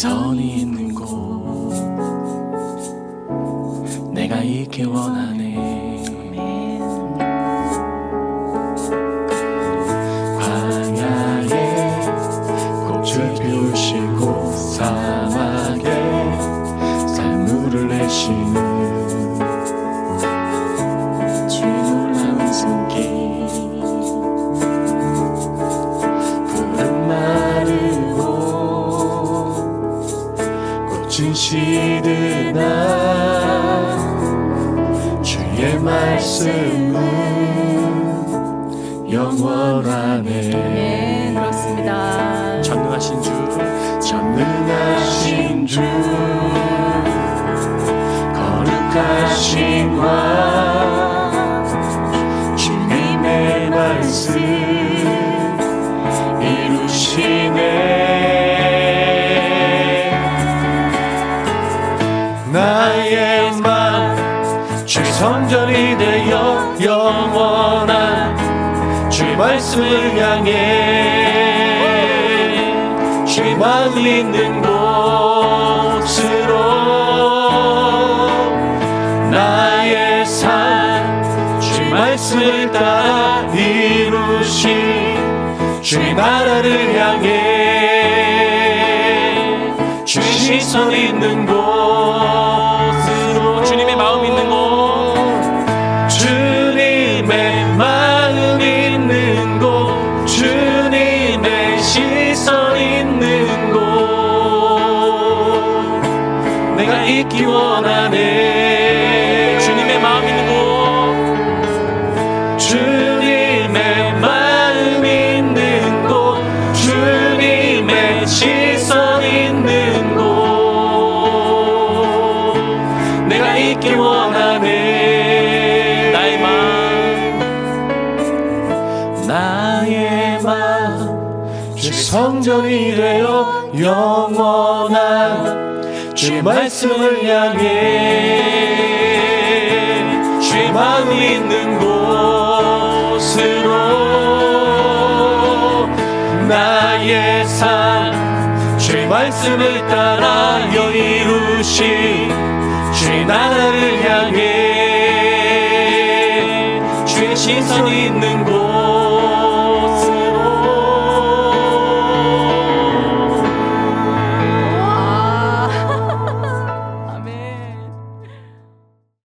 선이 있는 곳. 내가 있길 원하네. 광야에 꽃을 피우시고 사막에 산물을 내시는 꽃은 시드나 주의 말씀은 영원하네 네, 그렇습니다. 전능하신 주 전능하신 주 거룩하신 왕 주님의 말씀 성전이 되어 영원한 주 말씀을 향해 주 마음 있는 곳으로 나의 삶주 말씀을 따라 이루신 주의 나라를 향해 주 시선 있는 곳 있는 곳. 내가 있기 원하네 주님의 마음 있는 곳. 주님의 마음 있는 곳. 주님의 시선 있는 곳. 내가 있기 원하네 성전이 되어 영원한 주 말씀을 향해 주의 마음 있는 곳으로 나의 삶 주의 말씀을 따라 여 이루신 주의 나라를 향해 주의 시선 있는 곳